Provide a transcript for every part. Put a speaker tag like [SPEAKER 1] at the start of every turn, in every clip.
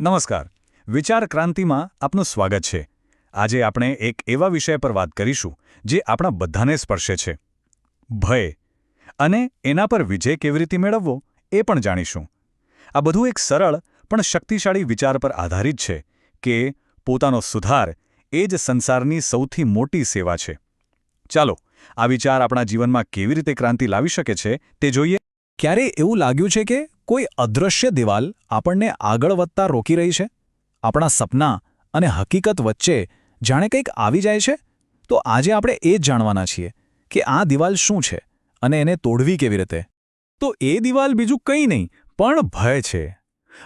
[SPEAKER 1] નમસ્કાર. વિચાર ક્રાંતિમાં આપનું સ્વાગત છે. આજે આપણે એક એવા વિષય પર વાત કરીશું, જે આપણા બધાને સ્પર્શે છે. ભય. અને એના પર વિજય કેવી રીતે મેળવવો, એ પણ જાણીશું. આ બધું એક સરળ પણ શક્તિશાળી વિચાર પર આધારિત છે કે પોતાનો સુધાર એ જ સંસારની સૌથી મોટી સેવા છે. ચાલો, આ વિચાર આપણા જીવનમાં કેવી રીતે ક્રાંતિ લાવી શકે છે તે જોઈએ.
[SPEAKER 2] ક્યારે એવું લાગ્યું છે કે કોઈ અદૃશ્ય દિવાલ આપણને આગળ વધતા રોકી રહી છે? આપણા સપના અને હકીકત વચ્ચે જાણે કંઈક આવી જાય છે? તો આજે આપણે એ જ જાણવાના છીએ કે આ દિવાલ શું છે અને એને તોડવી કેવી રીતે? તો એ દિવાલ બીજું કંઈ નહીં, પણ ભય છે.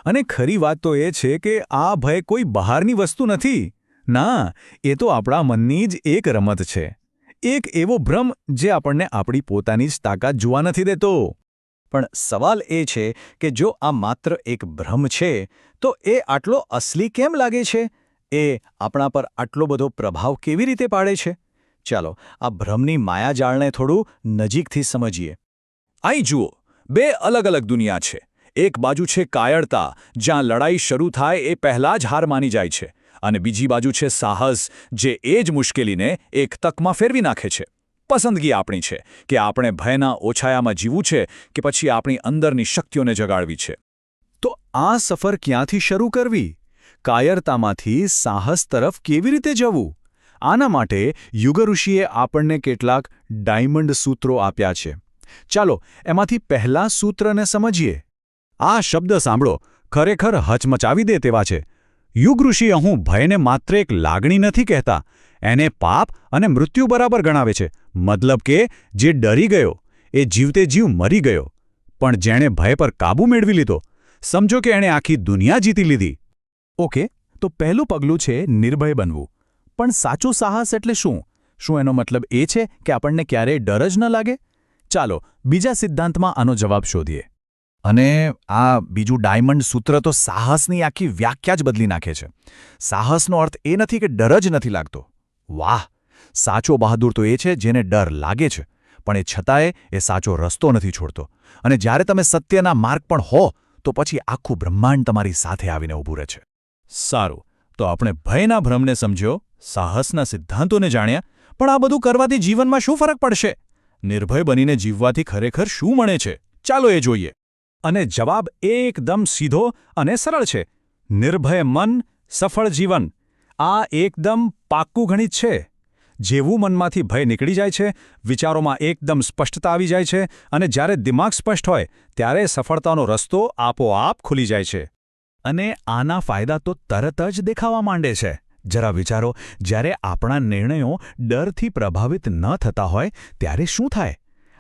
[SPEAKER 2] અને ખરી વાત તો એ છે કે આ ભય કોઈ બહારની વસ્તુ નથી. ના, એ તો આપણા મનની જ એક રમત છે. એક એવો ભ્રમ જે આપણને આપણી પોતાની જ તાકાત જોવા નથી દેતો. પણ સવાલ એ છે કે જો આ માત્ર એક ભ્રમ છે, તો એ આટલો અસલી કેમ લાગે છે? એ આપણા પર આટલો બધો પ્રભાવ કેવી રીતે પાડે છે? ચાલો, આ ભ્રમની માયાજાળને થોડું નજીકથી સમજીએ. અહીં જુઓ, બે અલગ અલગ દુનિયા છે. એક બાજુ છે કાયરતા, જ્યાં લડાઈ શરૂ થાય એ પહેલાં જ હાર માની જાય છે. અને બીજી બાજુ છે સાહસ, જે એ જ મુશ્કેલીને એક તકમાં ફેરવી નાખે છે. પસંદગી આપણી છે કે આપણે ભયના ઓછાયામાં જીવવું છે કે પછી આપણી અંદરની શક્તિઓને જગાડવી છે. તો આ સફર ક્યાંથી શરૂ કરવી? કાયરતામાંથી સાહસ તરફ કેવી રીતે જવું? આના માટે યુગઋષિએ આપણને કેટલાક ડાયમંડ સૂત્રો આપ્યા છે. ચાલો એમાંથી પહેલા સૂત્રને સમજીએ. આ શબ્દ સાંભળો. ખરેખર હચમચાવી દે તેવા છે. યુગઋષિ, હું ભયને માત્ર એક લાગણી નથી કહેતા. એને પાપ અને મૃત્યુ બરાબર ગણાવે છે. મતલબ કે, જે ડરી ગયો, એ જીવતે જીવ મરી ગયો. પણ જેણે ભય પર કાબૂ મેળવી લીધો, સમજો કે એણે આખી દુનિયા જીતી લીધી. ઓકે, તો પહેલું પગલું છે નિર્ભય બનવું. પણ સાચું સાહસ એટલે શું? શું એનો મતલબ એ છે કે આપણને ક્યારેય ડર જ ન લાગે? ચાલો, બીજા સિદ્ધાંતમાં આનો જવાબ શોધીએ. અને આ બીજું ડાયમંડ સૂત્ર તો સાહસની આખી વ્યાખ્યા જ બદલી નાખે છે. સાહસનો અર્થ એ નથી કે ડર જ નથી લાગતો. વાહ, સાચો બહાદુર તો એ છે જેને ડર લાગે છે, પણ એ છતાંય એ સાચો રસ્તો નથી છોડતો. અને જ્યારે તમે સત્યના માર્ગ પણ હો, તો પછી આખું બ્રહ્માંડ તમારી સાથે આવીને ઊભું રહે છે. સારું, તો આપણે ભયના ભ્રમને સમજ્યો, સાહસના સિદ્ધાંતોને જાણ્યા, પણ આ બધું કરવાથી જીવનમાં શું ફરક પડશે? નિર્ભય બનીને જીવવાથી ખરેખર શું મળે છે? ચાલો એ જોઈએ. અને જવાબ એકદમ સીધો અને સરળ છે. નિર્ભય મન, સફળ જીવન. આ એકદમ પાક્કું ગણિત છે. જેવું મનમાંથી ભય નીકળી જાય છે, વિચારોમાં એકદમ સ્પષ્ટતા આવી જાય છે અને જ્યારે દિમાગ સ્પષ્ટ હોય, ત્યારે સફળતાનો રસ્તો આપોઆપ ખુલી જાય છે. અને આના ફાયદા તો તરત જ દેખાવા માંડે છે. જરા વિચારો, જ્યારે આપણા નિર્ણયો ડરથી પ્રભાવિત ન થતા હોય, ત્યારે શું થાય?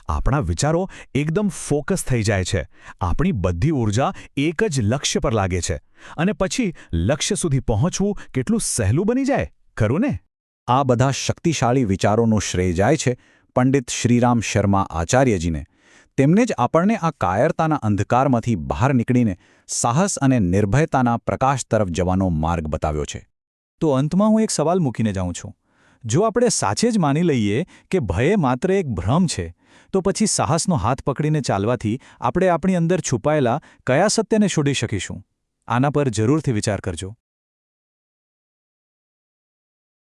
[SPEAKER 2] આપણા વિચારો એકદમ ફોકસ થઈ જાય છે. આપણી બધી ઊર્જા એક જ લક્ષ્ય પર લાગે છે. અને પછી લક્ષ્ય સુધી પહોંચવું કેટલું સહેલું બની જાય? ખરું ને? આ બધા શક્તિશાળી વિચારોનો શ્રેય જાય છે પંડિત શ્રીરામ શર્મા આચાર્યજીને. તેમને જ આપણને આ કાયરતાના અંધકારમાંથી બહાર નીકળીને સાહસ અને નિર્ભયતાના પ્રકાશ તરફ જવાનો માર્ગ બતાવ્યો છે. તો અંતમાં હું એક સવાલ મૂકીને જાઉં છું. જો આપણે સાચે જ માની લઈએ કે ભય માત્ર એક ભ્રમ છે, તો પછી સાહસનો હાથ પકડીને ચાલવાથી આપણે આપણી અંદર છુપાયેલા કયા સત્યને શોધી શકીશું? આના પર જરૂરથી વિચાર કરજો.